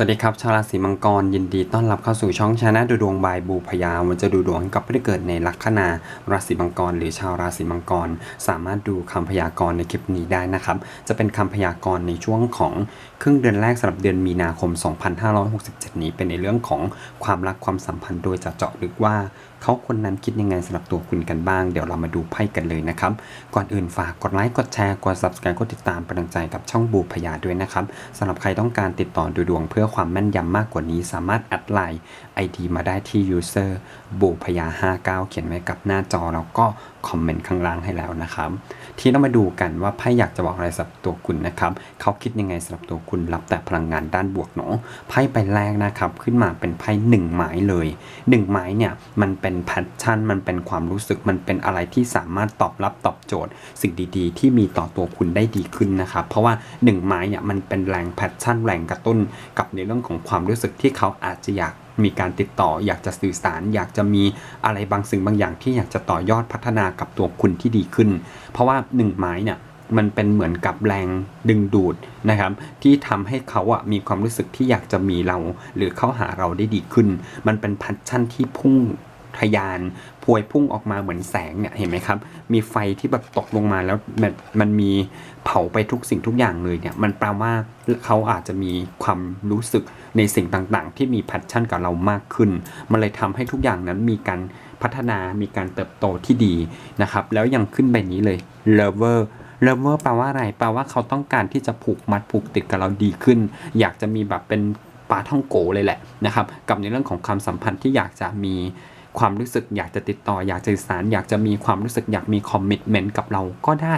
สวัสดีครับชาวราศีมังกรยินดีต้อนรับเข้าสู่ช่องชาแนลดูดวงบายบูพยาวันจะดูดวงให้กับผู้ที่เกิดในลัคนาราศีมังกร หรือชาวราศีมังกร สามารถดูคำพยากรณ์ในคลิปนี้ได้นะครับ จะเป็นคำพยากรณ์ในช่วงของครึ่งเดือนแรกสำหรับเดือนมีนาคม 2567 นี้เป็นในเรื่องของความรักความสัมพันธ์โดยจะเจาะลึกว่าเขาคนนั้นคิดยังไงสำหรับตัวคุณกันบ้าง เดี๋ยวเรามาดูไพ่กันเลยนะครับ ก่อนอื่นฝากกดไลค์ กดแชร์ กด subscribe กดติดตามเป็นกำลังใจกับช่องบูพยาด้วยนะครับสำหรับใครต้องการติดต่อดูดวงเพื่อความแม่นยำมากกว่านี้สามารถแอดไลน์ ID มาได้ที่ user บูพยา59 เขียนไว้กับหน้าจอแล้วก็คอมเมนต์ข้างล่างให้แล้วนะครับ ที่เรามาดูกันว่าไพ่อยากจะบอกอะไรสำหรับตัวคุณนะครับเขาคิดยังไงสำหรับตัวคุณรับแต่พลังงานด้านบวกเนาะไพ่ใบแรกนะครับขึ้นมาเป็นไพ่หนึ่งไม้เลยหนึ่งไม้เนี่ยมันเป็นแพชชั่น มันเป็นความรู้สึกมันเป็นอะไรที่สามารถตอบรับตอบโจทย์ สิ่งดีๆ ที่มีต่อตัวคุณได้ดีขึ้นนะครับ เพราะว่าหนึ่งไม้เนี่ยมันเป็นแรงแพชชั่นแรงกระตุ้นกับในเรื่องของความรู้สึกที่เขาอาจจะอยาก มีการติดต่อ อยากจะสื่อสาร อยากจะมีอะไรบางสิ่งบางอย่างที่อยากจะต่อยอดพัฒนากับตัวคุณที่ดีขึ้น เพราะว่าหนึ่งไม้เนี่ยมันเป็นเหมือนกับแรงดึงดูดนะครับ ที่ทำให้เขาอะมีความรู้สึกที่อยากจะมีเรา หรือเข้าหาเราได้ดีขึ้น มันเป็นพัชชั่นที่พุ่งทะยาน วยพุ่งออกมาเหมือนแสงเนี่ยเห็นไหมครับ มีไฟที่แบบตกลงมาแล้วมันมันมีเผาไปทุกสิ่งทุกอย่างเลยเนี่ยมันแปลว่าเขาอาจจะมีความรู้สึกในสิ่งต่างๆ ที่มีแพชชั่นกับเรามากขึ้น มันเลยทำให้ทุกอย่างนั้นมีการพัฒนามีการเติบโตที่ดีนะครับ แล้วยังขึ้นไปนี้เลย lover lover แปลว่าอะไร แปลว่าเขาต้องการที่จะผูกมัดผูกติดกับเราดีขึ้น อยากจะมีแบบเป็นปลาท่องโกเลยแหละนะครับ กับในเรื่องของความสัมพันธ์ที่อยากจะมี ความรู้สึกอยากจะติดต่ออยากจะสื่อสารอยากจะมีความรู้สึกอยากมีคอมมิชเมนต์กับเราก็ได้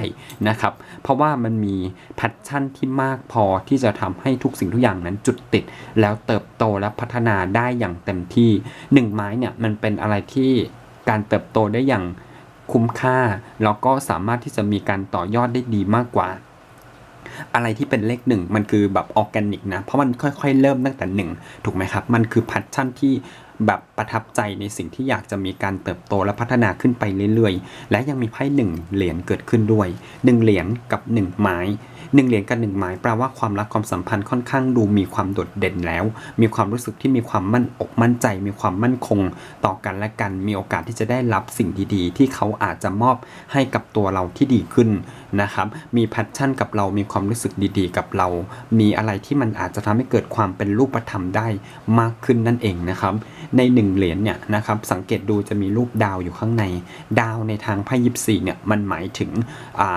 นะครับ เพราะว่ามันมีแพชชั่นที่มากพอที่จะทำให้ทุกสิ่งทุกอย่างนั้นจุดติด แล้วเติบโตและพัฒนาได้อย่างเต็มที่หนึ่งไม้เนี่ยมันเป็นอะไรที่การเติบโตได้อย่างคุ้มค่าแล้วก็สามารถที่จะมีการต่อยอดได้ดีมากกว่าอะไรที่เป็นเลขหนึ่งมันคือแบบออร์แกนิกนะ เพราะมันค่อยๆ เริ่มตั้งแต่หนึ่งถูกไหมครับ มันคือแพชชั่นที่ แบบประทับใจในสิ่งที่อยากจะมีการเติบโตและพัฒนาขึ้นไปเรื่อยๆ และยังมีไพ่หนึ่งเหรียญเกิดขึ้นด้วยหนึ่งเหรียญกับหนึ่งไม้หนึ่งเหรียญกับหนึ่งไม้แปลว่าความรักความสัมพันธ์ค่อนข้างดูมีความโดดเด่นแล้ว มีความรู้สึกที่มีความมั่นอกมั่นใจ มีความมั่นคง ต่อกันและกันมีโอกาสที่จะได้รับสิ่งดีๆ ที่เขาอาจจะมอบให้กับตัวเราที่ดีขึ้นนะครับมีแพชชั่นกับเรามีความรู้สึกดีๆ กับเรา มีอะไรที่มันอาจจะทำให้เกิดความเป็นรูปธรรมได้มากขึ้นนั่นเองนะครับในหนึ่งเหรียญเนี่ยนะครับสังเกตดูจะมีรูปดาวอยู่ข้างใน ดาวในทางไพ่ยิปซีเนี่ยมันหมายถึง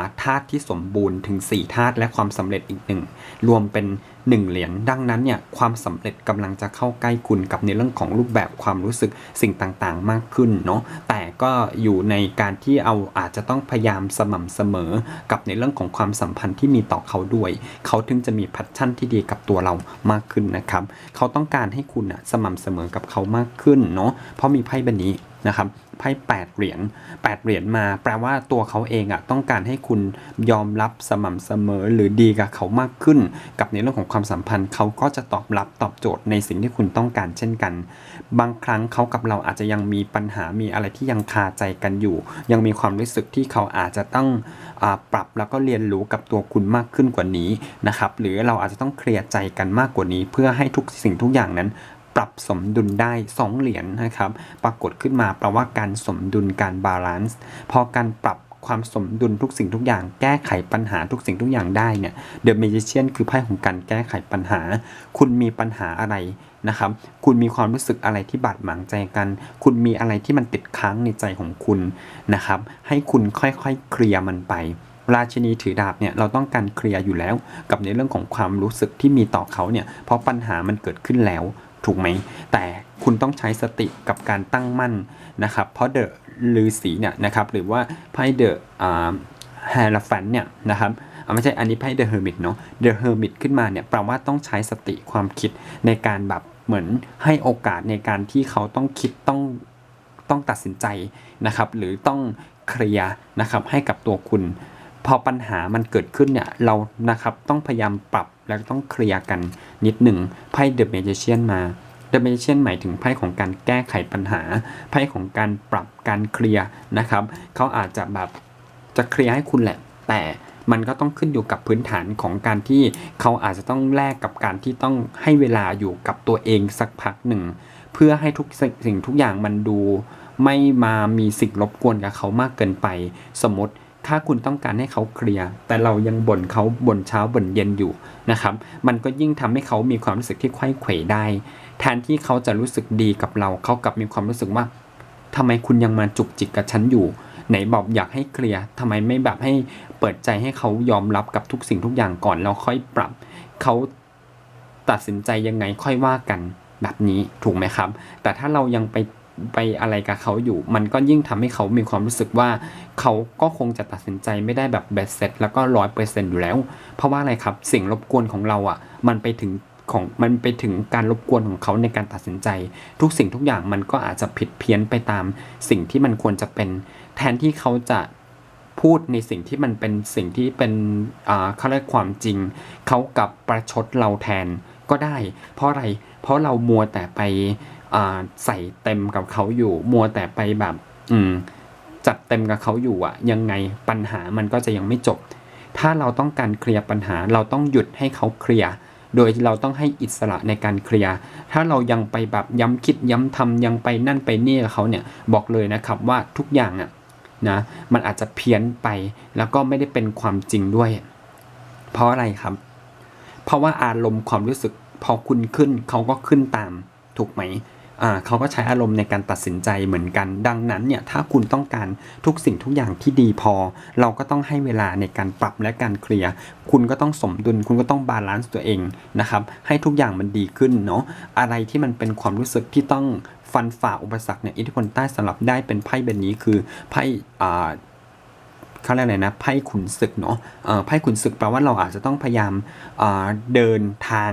าธาตุที่สมบูรณ์ถึง 4 ธาตุและความสำเร็จอีกหนึ่งรวมเป็น 1 เหรียญดังนั้นเนี่ยความสำเร็จกำลังจะเข้าใกล้คุณกับในเรื่องของรูปแบบความรู้สึกสิ่งต่างๆ มากขึ้นเนาะแต่ก็อยู่ในการที่เอาอาจจะต้องพยายามสม่ำเสมอ กับในเรื่องของความสัมพันธ์ที่มีต่อเขาด้วย เขาถึงจะมีแพชชั่นที่ดีกับตัวเรามากขึ้นนะครับ เขาต้องการให้คุณอะสม่ำเสมอกับเขามากขึ้นเนาะเพราะมีไพ่ใบนี้ นะครับไพ่แปดเหรียญแปดเหรียญมา แปลว่าตัวเขาเองอะต้องการให้คุณยอมรับสม่ำเสมอหรือดีกับเขามากขึ้น กับในเรื่องของความสัมพันธ์เขาก็จะตอบรับตอบโจทย์ในสิ่งที่คุณต้องการเช่นกัน บางครั้งเขากับเราอาจจะยังมีปัญหามีอะไรที่ยังคาใจกันอยู่ ยังมีความรู้สึกที่เขาอาจจะต้องอปรับแล้วก็เรียนรู้กับตัวคุณมากขึ้นกว่านี้นะครับหรือเราอาจจะต้องเคลียร์ใจกันมากกว่านี้ เพื่อให้ทุกสิ่งทุกอย่างนั้น ปรับสมดุลได้ 2 เหรียญนะครับ ปรากฏขึ้นมาแปลว่าการสมดุลการบาลานซ์พอการปรับความสมดุลทุกสิ่งทุกอย่างแก้ไขปัญหาทุกสิ่งทุกอย่างได้เนี่ยเดอะเมจิเชียนคือไพ่ของการแก้ไขปัญหา คุณมีปัญหาอะไรนะครับ คุณมีความรู้สึกอะไรที่บาดหมางใจกัน คุณมีอะไรที่มันติดค้างในใจของคุณนะครับ ให้คุณค่อยๆเคลียร์มันไป ราชินีถือดาบเนี่ยเราต้องการเคลียร์อยู่แล้ว กับในเรื่องของความรู้สึกที่มีต่อเขาเนี่ยเพราะปัญหามันเกิดขึ้นแล้ว ถูกไหม แต่คุณต้องใช้สติกับการตั้งมั่นนะครับ เพราะเดอะลือสีเนี่ยนะครับ หรือว่าไพ่เดอะแฮร์ฟันเนี่ยนะครับไม่ใช่อันนี้ไพ่เดอะเฮอร์มิตเนาะเดอะเฮอร์มิตขึ้นมาเนี่ยแปลว่าต้องใช้สติความคิดในการแบบเหมือนให้โอกาสในการที่เขาต้องคิดต้องต้องตัดสินใจนะครับ หรือต้องเคลียร์นะครับให้กับตัวคุณ พอปัญหามันเกิดขึ้นเนี่ยเรานะครับต้องพยายามปรับแล้วต้องเคลียร์กันนิดหนึ่งไพ่เดอะเมจิเชียนมาเดอะเมจิเชียนหมายถึงไพ่ของการแก้ไขปัญหาไพ่ของการปรับการเคลียร์นะครับเขาอาจจะแบบจะเคลียร์ให้คุณแหละ แต่มันก็ต้องขึ้นอยู่กับพื้นฐานของการที่เขาอาจจะต้องแลกกับการที่ต้องให้เวลาอยู่กับตัวเองสักพักหนึ่ง เพื่อให้ทุกสิ่งทุกอย่างมันดู ไม่มามีสิ่งรบกวนกับเขามากเกินไป สมมติ ถ้าคุณต้องการให้เขาเคลียร์แต่เรายังบ่นเขาบ่นเช้าบ่นเย็นอยู่นะครับมันก็ยิ่งทำให้เขามีความรู้สึกที่ไข้เขวได้ แทนที่เขาจะรู้สึกดีกับเราเขากลับมีความรู้สึกว่าทำไมคุณยังมาจุกจิกกับฉันอยู่ไหนบอกอยากให้เคลียร์ทำไมไม่แบบให้เปิดใจให้เขายอมรับกับทุกสิ่งทุกอย่างก่อนแล้วค่อยปรับ เขาตัดสินใจยังไงค่อยว่ากันแบบนี้ถูกไหมครับ แต่ถ้าเรายังไป ไปอะไรกับเขาอยู่ มันก็ยิ่งทำให้เขามีความรู้สึกว่า เขาก็คงจะตัดสินใจไม่ได้แบบเบสเซ็ตแล้วก็ร้อยเปอร์เซ็นต์อยู่แล้ว เพราะว่าอะไรครับสิ่งรบกวนของเราอะ มันไปถึงของมันไปถึงการรบกวนของเขาในการตัดสินใจ ทุกสิ่งทุกอย่างมันก็อาจจะผิดเพี้ยนไปตาม สิ่งที่มันควรจะเป็น แทนที่เขาจะพูดในสิ่งที่มันเป็นสิ่งที่เป็นอ่าเขาเรียกความจริง เขากับประชดเราแทนก็ได้ เพราะอะไรเพราะเรามัวแต่ไป ใส่เต็มกับเขาอยู่ มัวแต่ไปแบบ อืม จัดเต็มกับเขาอยู่อะยังไงปัญหามันก็จะยังไม่จบ ถ้าเราต้องการเคลียร์ปัญหาเราต้องหยุดให้เขาเคลียร์โดยเราต้องให้อิสระในการเคลียร์ ถ้าเรายังไปแบบย้ำคิดย้ำทำยังไปนั่นไปนี่กับเขาเนี่ยบอกเลยนะครับว่าทุกอย่างอะนะมันอาจจะเพี้ยนไปแล้วก็ไม่ได้เป็นความจริงด้วย เพราะอะไรครับ เพราะว่าอารมณ์ความรู้สึกพอคุณขึ้นเขาก็ขึ้นตามถูกไหม เขาก็ใช้อารมณ์ในการตัดสินใจเหมือนกัน ดังนั้นเนี่ยถ้าคุณต้องการทุกสิ่งทุกอย่างที่ดีพอ เราก็ต้องให้เวลาในการปรับและการเคลียร์คุณก็ต้องสมดุล คุณก็ต้องบาลานซ์ตัวเองนะครับให้ทุกอย่างมันดีขึ้นเนาะอะไรที่มันเป็นความรู้สึกที่ต้องฟันฝ่าอุปสรรคเนี่ยอิทธิพลใต้สำหรับได้เป็นไพ่ใบนี้คือไพ่อ่า เขาเรียกอะไรนะไพ่ขุนศึกเนาะไพ่ขุนศึกแปลว่าเราอาจจะต้องพยายามเอ่อเดินทาง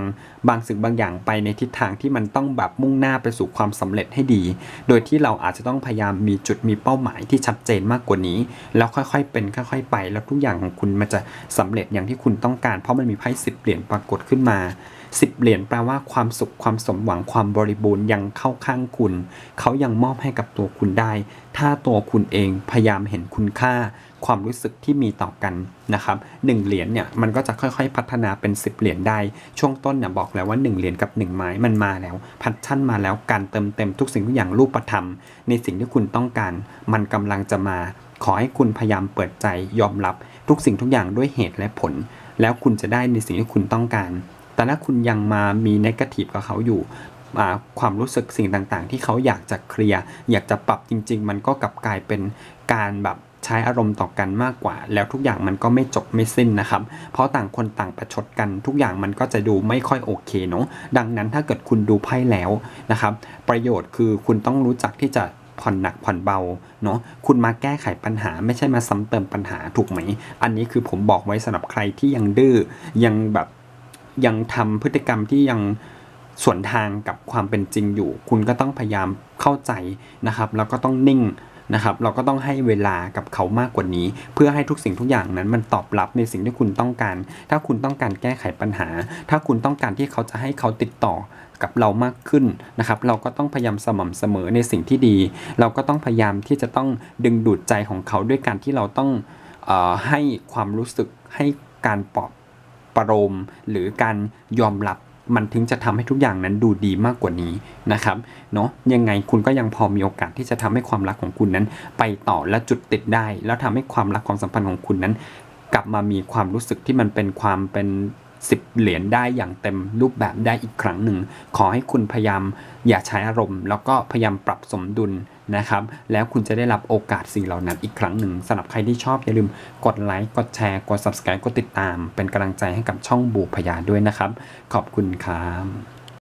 บางสิ่งบางอย่างไปในทิศทางที่มันต้องแบบมุ่งหน้าไปสู่ความสำเร็จให้ดี โดยที่เราอาจจะต้องพยายามมีจุดมีเป้าหมายที่ชัดเจนมากกว่านี้ แล้วค่อยๆเป็นค่อยๆไป แล้วทุกอย่างของคุณมันจะสำเร็จอย่างที่คุณต้องการ เพราะมันมีไพ่สิบเหรียญปรากฏขึ้นมาสิบเหรียญแปลว่าความสุขความสมหวังความบริบูรณ์ยังเข้าข้างคุณ เขายังมอบให้กับตัวคุณได้ ถ้าตัวคุณเองพยายามเห็นคุณค่า ความรู้สึกที่มีต่อกันนะครับหนึ่งเหรียญเนี่ยมันก็จะค่อยๆ พัฒนาเป็น 10 เหรียญได้ ช่วงต้นเนี่ยบอกแล้วว่า 1 เหรียญกับ 1 ไม้มันมาแล้ว พัฒชั่นมาแล้วการเติมเต็มทุกสิ่งทุกอย่างรูปธรรม ในสิ่งที่คุณต้องการ มันกำลังจะมา ขอให้คุณพยายามเปิดใจยอมรับทุกสิ่งทุกอย่างด้วยเหตุและผล แล้วคุณจะได้ในสิ่งที่คุณต้องการ แต่ถ้าคุณยังมามีนกาทีฟกับเขาอยู่ความรู้สึกสิ่งต่างๆ ที่เขาอยากจะเคลียร์อยากจะปรับจริง ๆ มันก็กลับกลายเป็นการแบบ ใช้อารมณ์ต่อกันมากกว่า แล้วทุกอย่างมันก็ไม่จบไม่สิ้นนะครับ เพราะต่างคนต่างประชดกัน ทุกอย่างมันก็จะดูไม่ค่อยโอเคเนาะดังนั้นถ้าเกิดคุณดูไพ่แล้วนะครับ ประโยชน์คือคุณต้องรู้จักที่จะผ่อนหนักผ่อนเบาเนาะคุณมาแก้ไขปัญหาไม่ใช่มาซ้ำเติมปัญหาถูกไหม อันนี้คือผมบอกไว้สำหรับใครที่ยังดื้อยังแบบยังทำพฤติกรรมที่ยังสวนทางกับความเป็นจริงอยู่ คุณก็ต้องพยายามเข้าใจนะครับ แล้วก็ต้องนิ่ง นะครับเราก็ต้องให้เวลากับเขามากกว่านี้ เพื่อให้ทุกสิ่งทุกอย่างนั้นมันตอบรับในสิ่งที่คุณต้องการ ถ้าคุณต้องการแก้ไขปัญหา ถ้าคุณต้องการที่เขาจะให้เขาติดต่อกับเรามากขึ้นนะครับ เราก็ต้องพยายามสม่ำเสมอในสิ่งที่ดี เราก็ต้องพยายามที่จะต้องดึงดูดใจของเขาด้วยการที่เราต้องออให้ความรู้สึกให้การปลอบประโลมหรือการยอมรับ มันถึงจะทำให้ทุกอย่างนั้นดูดีมากกว่านี้นะครับเนาะยังไงคุณก็ยังพอมีโอกาสที่จะทำให้ความรักของคุณนั้น ไปต่อและจุดติดได้ แล้วทำให้ความรักความสัมพันธ์ของคุณนั้น กลับมามีความรู้สึกที่มันเป็นความเป็นสิบเหรียญได้อย่างเต็มรูปแบบได้อีกครั้งหนึ่ง ขอให้คุณพยายามอย่าใช้อารมณ์ แล้วก็พยายามปรับสมดุล นะครับ แล้วคุณจะได้รับโอกาสสิ่งเหล่านั้นอีกครั้งหนึ่งสำหรับใครที่ชอบอย่าลืมกดไลค์กดแชร์กด subscribe กดติดตาม เป็นกำลังใจให้กับช่องบูพยาด้วยนะครับ ขอบคุณครับ